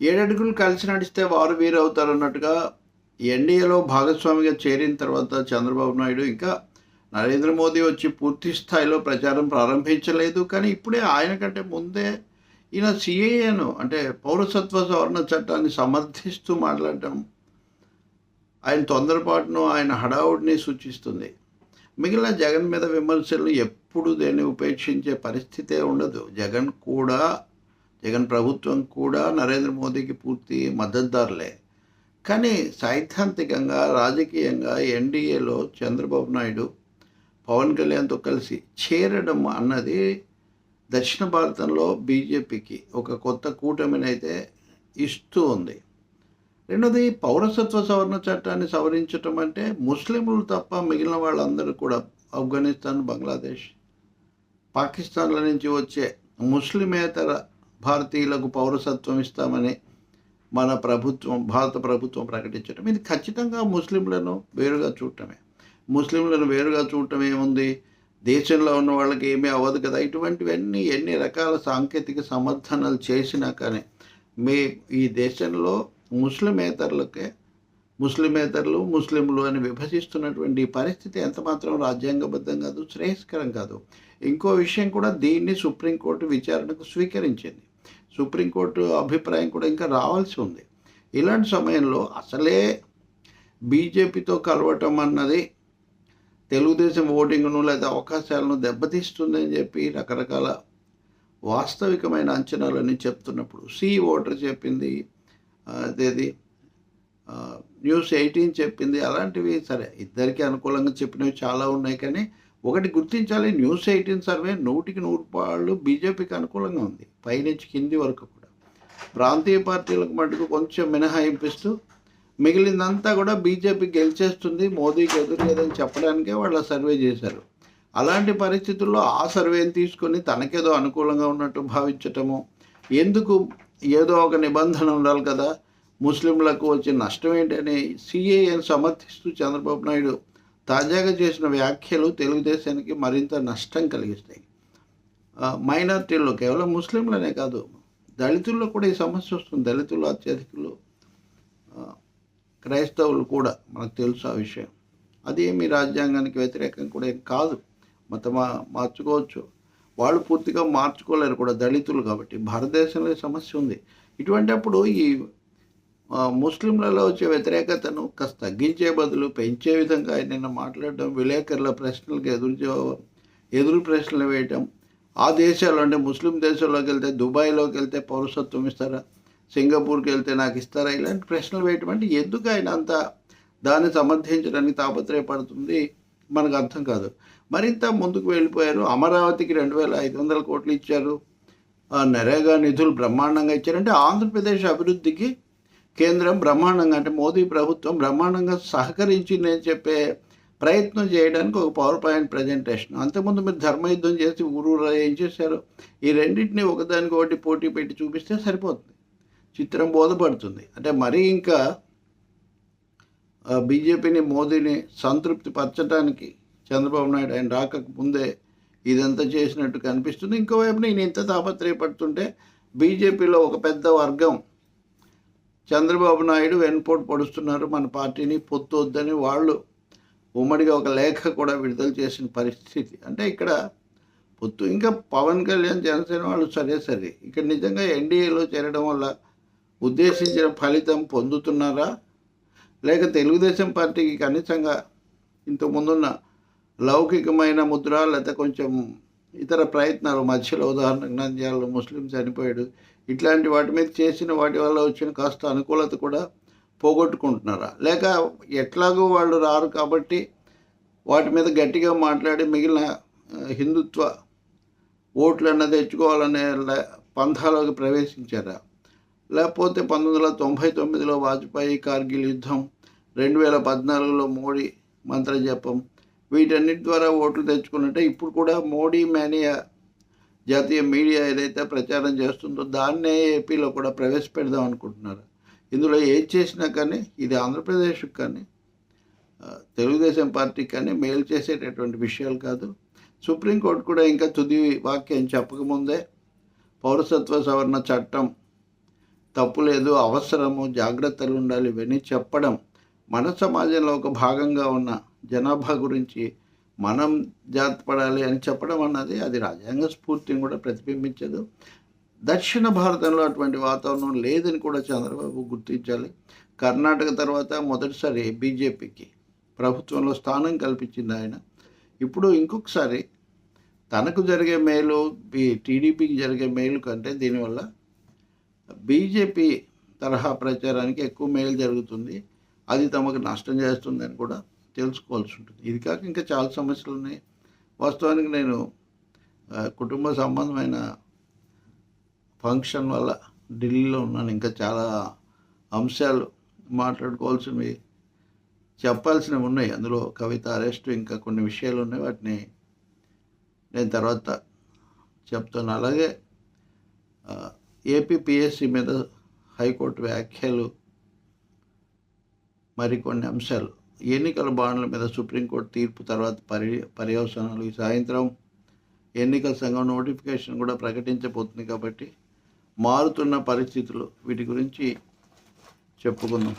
ఏడడుగులు కలిసి నడిస్తే వారు వీరు అవుతారు అన్నట్టుగా ఎన్డీఏలో భాగస్వామిగా చేరిన తర్వాత చంద్రబాబు నాయుడు ఇంకా నరేంద్ర మోదీ వచ్చి పూర్తి స్థాయిలో ప్రచారం ప్రారంభించలేదు. కానీ ఇప్పుడే ఆయన కంటే ముందే ఈయన సిఏఏను అంటే పౌరసత్వ సవరణ చట్టాన్ని సమర్థిస్తూ మాట్లాడటం ఆయన తొందరపాటును ఆయన హడావుడిని సూచిస్తుంది. మిగిలిన జగన్ మీద విమర్శలు ఎప్పుడు దేన్ని ఉపేక్షించే పరిస్థితే ఉండదు. జగన్ కూడా జగన్ ప్రభుత్వం కూడా నరేంద్ర మోదీకి పూర్తి మద్దతుదారులే. కానీ సైద్ధాంతికంగా రాజకీయంగా ఎన్డీఏలో చంద్రబాబు నాయుడు పవన్ కళ్యాణ్తో కలిసి చేరడం అన్నది దక్షిణ భారతంలో బీజేపీకి ఒక కొత్త కూటమినైతే ఇస్తూ ఉంది. రెండోది పౌరసత్వ సవరణ చట్టాన్ని సవరించటం అంటే ముస్లింలు తప్ప మిగిలిన వాళ్ళందరూ కూడా ఆఫ్ఘనిస్తాన్ బంగ్లాదేశ్ పాకిస్తాన్ల నుంచి వచ్చే ముస్లిమేతర భారతీయులకు పౌరసత్వం ఇస్తామని మన ప్రభుత్వం భారత ప్రభుత్వం ప్రకటించడం ఇది ఖచ్చితంగా ముస్లింలను వేరుగా చూడటమే. ముస్లింలను వేరుగా చూడటం ఏముంది? దేశంలో ఉన్న వాళ్ళకి ఏమీ అవ్వదు కదా. ఇటువంటివన్నీ ఎన్ని రకాల సాంకేతిక సమర్థనలు చేసినా కానీ మీ ఈ దేశంలో ముస్లిమేతరులకే ముస్లిమేతరులు ముస్లింలు అని విభజిస్తున్నటువంటి ఈ పరిస్థితి ఎంతమాత్రం రాజ్యాంగబద్ధం కాదు శ్రేయస్కరం కాదు. ఇంకో విషయం కూడా దీన్ని సుప్రీంకోర్టు విచారణకు స్వీకరించింది. సుప్రీంకోర్టు అభిప్రాయం కూడా ఇంకా రావాల్సి ఉంది. ఇలాంటి సమయంలో అసలే బీజేపీతో కలవటం అన్నది తెలుగుదేశం ఓటింగ్ను లేదా అవకాశాలను దెబ్బతీస్తుందని చెప్పి రకరకాల వాస్తవికమైన అంచనాలని చెప్తున్నప్పుడు సి ఓటర్ చెప్పింది అదేది న్యూస్ ఎయిటీన్ చెప్పింది అలాంటివి సరే ఇద్దరికీ అనుకూలంగా చెప్పినవి చాలా ఉన్నాయి కానీ ఒకటి గుర్తించాలి న్యూస్ ఎయిటీన్ సర్వే నూటికి నూరు పాళ్ళు బీజేపీకి అనుకూలంగా ఉంది పైనుంచి కింది వరకు కూడా. ప్రాంతీయ పార్టీలకు మటుకు కొంచెం మినహాయింపిస్తూ మిగిలిందంతా కూడా బీజేపీ గెలిచేస్తుంది మోదీకి ఎదురు లేదని చెప్పడానికే వాళ్ళు సర్వే చేశారు. అలాంటి పరిస్థితుల్లో ఆ సర్వేని తీసుకొని తనకేదో అనుకూలంగా ఉన్నట్టు భావించటము ఎందుకు ఏదో ఒక నిబంధన ఉండాలి కదా ముస్లింలకు వచ్చే నష్టం ఏంటని సిఏఎన్ సమర్థిస్తూ చంద్రబాబు నాయుడు తాజాగా చేసిన వ్యాఖ్యలు తెలుగుదేశానికి మరింత నష్టం కలిగిస్తాయి. మైనార్టీల్లో కేవలం ముస్లింలనే కాదు దళితుల్లో కూడా ఈ సమస్య వస్తుంది. దళితులు అత్యధికులు క్రైస్తవులు కూడా మనకు తెలుసు ఆ విషయం. అది మీ రాజ్యాంగానికి వ్యతిరేకం కూడా ఏం కాదు. మతమా మార్చుకోవచ్చు. వాళ్ళు పూర్తిగా మార్చుకోలేరు కూడా దళితులు కాబట్టి. భారతదేశంలో సమస్య ఉంది. ఇటువంటి అప్పుడు ఈ ముస్లింలలో వచ్చే వ్యతిరేకతను కాస్త తగ్గించే బదులు పెంచే విధంగా ఆయన నిన్న మాట్లాడడం విలేకరుల ప్రశ్నలకు ఎదురు ఎదురు ప్రశ్నలు వేయటం. ఆ దేశాలు అంటే ముస్లిం దేశాల్లోకి వెళ్తే దుబాయ్లోకి వెళ్తే పౌరసత్వం ఇస్తారా? సింగపూర్కి వెళ్తే నాకు ఇస్తారా? ఇలాంటి ప్రశ్నలు వేయటం అంటే ఎందుకు ఆయన అంత దాన్ని సమర్థించడానికి తాపత్రయపడుతుంది? మనకు అర్థం కాదు. మరింత ముందుకు వెళ్ళిపోయారు. అమరావతికి రెండు వేల ఐదు వందల కోట్లు ఇచ్చారు. నరేగా నిధులు బ్రహ్మాండంగా ఇచ్చారంటే ఆంధ్రప్రదేశ్ అభివృద్ధికి కేంద్రం బ్రహ్మాండంగా అంటే మోదీ ప్రభుత్వం బ్రహ్మాండంగా సహకరించిందని చెప్పే ప్రయత్నం చేయడానికి ఒక పవర్ పాయింట్ ప్రజెంటేషన్. అంతకుముందు మీరు ధర్మయుద్ధం చేసి ఊరూరా ఏం చేశారు? ఈ రెండింటిని ఒకదానికి ఒకటి పోటీ పెట్టి చూపిస్తే సరిపోతుంది. చిత్రం బోధపడుతుంది. అంటే మరీ ఇంకా ఆ, బీజేపీని మోదీని సంతృప్తి పరచడానికి చంద్రబాబు నాయుడు ఆయన రాకకు ముందే ఇదంతా చేసినట్టు కనిపిస్తుంది. ఇంకోవైపు నేను ఇంత తాపత్రయపడుతుంటే బీజేపీలో ఒక పెద్ద వర్గం చంద్రబాబు నాయుడు వెన్పోటు పడుస్తున్నారు మన పార్టీని పొత్తు వద్దని వాళ్ళు ఉమ్మడిగా ఒక లేఖ కూడా విడుదల చేసిన పరిస్థితి. అంటే ఇక్కడ పొత్తు ఇంకా పవన్ కళ్యాణ్ జనసేన వాళ్ళు సరే సరే. ఇక్కడ నిజంగా ఎన్డీఏలో చేరడం వల్ల ఉద్దేశించిన ఫలితం పొందుతున్నారా? లేక తెలుగుదేశం పార్టీకి కనీసంగా ఇంతకుముందున్న లౌకికమైన ముద్ర లేకపోతే కొంచెం ఇతర ప్రయత్నాలు మధ్యలో ఉదాహరణకు నంద్యాలలో ముస్లిం చనిపోయాడు. ఇట్లాంటి వాటి మీద చేసిన వాటి వల్ల వచ్చిన కాస్త అనుకూలత కూడా పోగొట్టుకుంటున్నారా? లేక ఎట్లాగో వాళ్ళు రారు కాబట్టి వాటి మీద గట్టిగా మాట్లాడి మిగిలిన హిందుత్వ హిందుత్వ ఓట్లన్న తెచ్చుకోవాలనే పంథాలోకి ప్రవేశించారా? లేకపోతే పంతొమ్మిది వందల తొంభై తొమ్మిదిలో వాజ్పేయి కార్గిల్ యుద్ధం రెండు వేల పద్నాలుగులో మోడీ మంత్రజపం వీటన్నిటి ద్వారా ఓట్లు తెచ్చుకున్నట్టే ఇప్పుడు కూడా మోడీ మేనియా జాతీయ మీడియా ఏదైతే ప్రచారం చేస్తుందో దాన్నే ఏపీలో కూడా ప్రవేశపెడదాం అనుకుంటున్నారు. ఇందులో ఏది చేసినా కానీ ఇది ఆంధ్రప్రదేశ్కి కానీ తెలుగుదేశం పార్టీకి కానీ మేలు చేసేటటువంటి విషయాలు కాదు. సుప్రీంకోర్టు కూడా ఇంకా తుది వాక్యం చెప్పకముందే పౌరసత్వ సవరణ చట్టం తప్పు లేదు అవసరము జాగ్రత్తలు ఉండాలి ఇవన్నీ చెప్పడం మన సమాజంలో ఒక భాగంగా ఉన్న జనాభా గురించి మనం జాతపడాలి అని చెప్పడం అన్నది అది రాజ్యాంగ స్ఫూర్తిని కూడా ప్రతిబింబించదు. దక్షిణ భారతంలో అటువంటి వాతావరణం లేదని కూడా చంద్రబాబు గుర్తించాలి. కర్ణాటక తర్వాత మొదటిసారి బీజేపీకి ప్రభుత్వంలో స్థానం కల్పించింది ఆయన. ఇప్పుడు ఇంకొకసారి తనకు జరిగే మేలు టీడీపీకి జరిగే మేలు కంటే దీనివల్ల బీజేపీ తరహా ప్రచారానికి ఎక్కువ మేలు జరుగుతుంది. అది తమకు నష్టం చేస్తుందని కూడా తెలుసుకోవాల్సి ఉంటుంది. ఇది కాక ఇంకా చాలా సమస్యలు ఉన్నాయి. వాస్తవానికి నేను కుటుంబ సంబంధమైన ఫంక్షన్ వల్ల ఢిల్లీలో ఉన్నాను. ఇంకా చాలా అంశాలు మాట్లాడుకోవాల్సినవి చెప్పాల్సినవి ఉన్నాయి. అందులో కవిత అరెస్ట్ ఇంకా కొన్ని విషయాలు ఉన్నాయి. వాటిని నేను తర్వాత చెప్తాను. అలాగే ఆ, ఏపీపీఎస్సీ మీద హైకోర్టు వ్యాఖ్యలు మరికొన్ని అంశాలు. ఎన్నికల బాండ్ల మీద సుప్రీంకోర్టు తీర్పు తర్వాత పరి పర్యవసానాలు. ఈ సాయంత్రం ఎన్నికల సంఘం నోటిఫికేషన్ కూడా ప్రకటించబోతుంది కాబట్టి మారుతున్న పరిస్థితులు వీటి గురించి చెప్పుకుందాం.